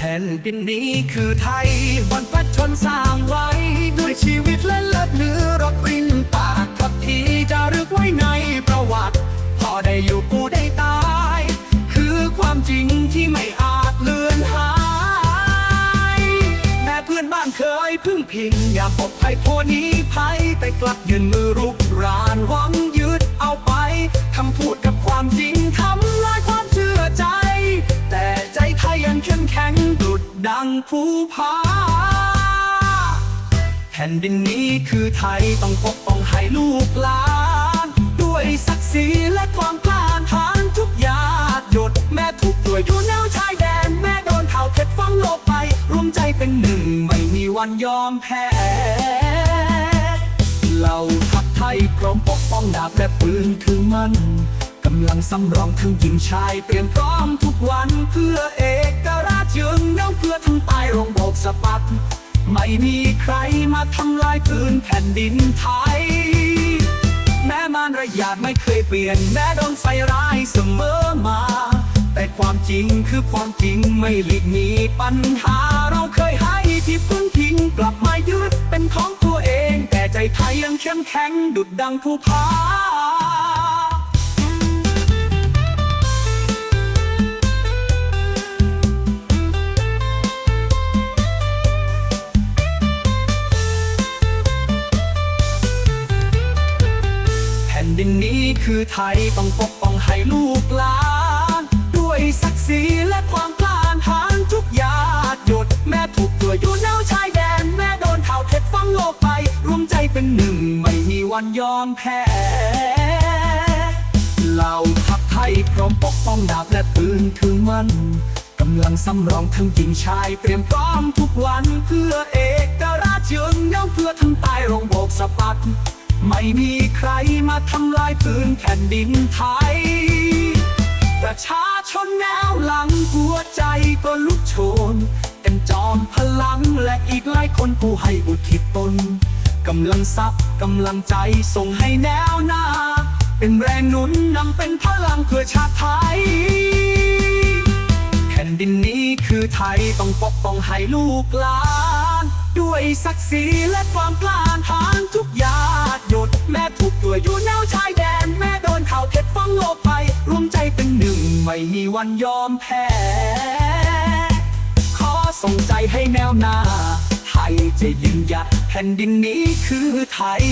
แผ่นดินนี้คือไทยบนประชนสร้างไว้ ด้วยชีวิตและเลือดเนื้อรบริ้นปากทับทีจะรึกไว้ในประวัติ พอได้อยู่กูได้ตาย คือความจริงที่ไม่อาจเลือนหาย แม้เพื่อนบ้านเคยพึ่งพิง อย่าปกภัยโพนี้ภัยแต่กลับยืนมือรุกรานหวังยึดเอาไปคำพูดกับ ภูผา แผ่นดินนี้คือไทยต้องปกป้องให้ลูกหลาน ด้วยศักดิ์ศรีและความกล้าหาญทุกหยาดหยดแม่ถูกตัวอยู่แนวชายแดน แม่โดนข่าวเท็จฟังโลกไป รวมใจเป็นหนึ่งไม่มีวันยอมแพ้เราทัพไทยพร้อมปกป้องดาบและปืนคือมันกำลังสำรองถึงยิงชายเตรียมพร้อม ไม่มีใครมาทำลายพื้นแผ่นดินไทย แม้มารระยาทไม่เคยเปลี่ยน แม้โดนใส่ร้ายเสมอมา แต่ความจริงคือความจริงไม่หลีกหนีปัญหา เราเคยให้ที่พึ่งพิงกลับมายึดเป็นของตัวเอง แต่ใจไทยยังเข้มแข็งดุดดังภูผา ดินนี้คือไทยต้องปกป้องให้ลูกหลาน ด้วยศักดิ์ศรีและความกล้าหาญทุกหยาดหยดแม่ถูกตัวอยู่แนวชายแดน แม่โดนข่าเท็จฟังโลกไป รวมใจเป็นหนึ่งไม่มีวันยอมแพ้เหล่าทัพไทยพร้อมปกป้องดาบและปืนถือมันกำลังสำรองทั้งยิงชายเตรียมพร้อมทุกวันเพื่อเอ ไม่มีใครมาทำลายพื้นแผ่นดินไทย ประชาชนแนวหลังหัวใจก็ลุกโชน เป็นจอมพลังและอีกหลายคนผู้ให้อุทิศตนกำลังทรัพย์กำลังใจส่งให้แนวหน้า เป็นแรงหนุนนำเป็นพลังเพื่อชาติไทย แผ่นดินนี้คือไทยต้องปกป้องให้ลูกหลาน ด้วยศักดิ์ศรีและความกล้าหาญทุกยาดหยดแม่ถูกตัวอยู่แนวชายแดน แม่โดนข่าวเท็จฟ้องโลกไป รวมใจเป็นหนึ่ง ไม่มีวันยอมแพ้ ขอส่งใจให้แนวหน้า ไทยจะยืนหยัดแผ่นดินนี้คือไทย